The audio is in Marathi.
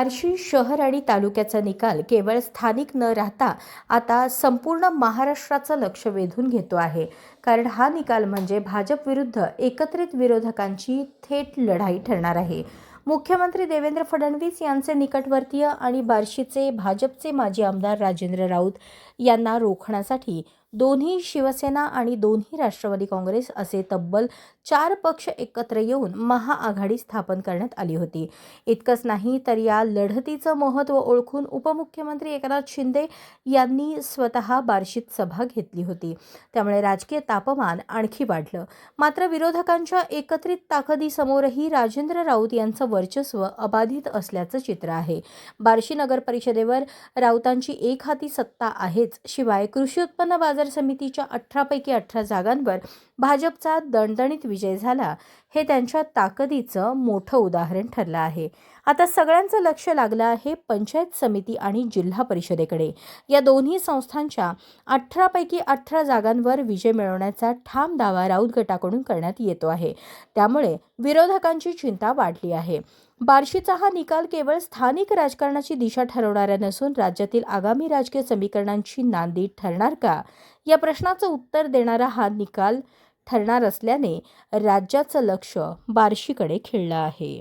बार्शी शहर आणि तालुक्याचा निकाल केवळ स्थानिक न राहता आता संपूर्ण महाराष्ट्राचं लक्ष वेधून घेतो आहे. कारण हा निकाल म्हणजे भाजप विरुद्ध एकत्रित विरोधकांची थेट लढाई ठरणार आहे. मुख्यमंत्री देवेंद्र फडणवीस यांचे निकटवर्तीय आणि बार्शीचे भाजपचे माजी आमदार राजेंद्र राऊत यांना रोखण्यासाठी दोन्ही शिवसेना आणि दोन्ही राष्ट्रवादी काँग्रेस असे तब्बल चार पक्ष एकत्र येऊन महाआघाडी स्थापन करण्यात आली होती. इतकंच नाही तर या लढतीचं महत्त्व ओळखून उपमुख्यमंत्री एकनाथ शिंदे यांनी स्वतः बार्शीत सभा घेतली होती. त्यामुळे राजकीय तापमान आणखी वाढलं. मात्र विरोधकांच्या एकत्रित ताकदीसमोरही राजेंद्र राऊत यांचं वर्चस्व अबाधित असल्याचं चित्र आहे. बार्शी नगर परिषदेवर राऊतांची एक हाती सत्ता आहेच. शिवाय कृषी उत्पन्न बाजार समितीच्या अठरापैकी अठरा जागांवर भाजपचा दणदणीत विजय झाला हे त्यांच्या ताकदीचं मोठं उदाहरण ठरलं आहे. आता सगळ्यांचं लक्ष लागलं आहे पंचायत समिती आणि जिल्हा परिषदेकडे. या दोन्ही संस्थांच्या अठरापैकी अठरा जागांवर विजय मिळवण्याचा ठाम दावा राऊत गटाकडून करण्यात येतो आहे. त्यामुळे विरोधकांची चिंता वाढली आहे. बार्शीचा हा निकाल केवळ स्थानिक राजकारणाची दिशा ठरवणारा नसून राज्यातील आगामी राजकीय समीकरणांची नांदी ठरणार का? या प्रश्नाचं उत्तर देणारा हा निकाल ठरणार असल्याने राज्याचं लक्ष बार्शीकडे खिळलं आहे.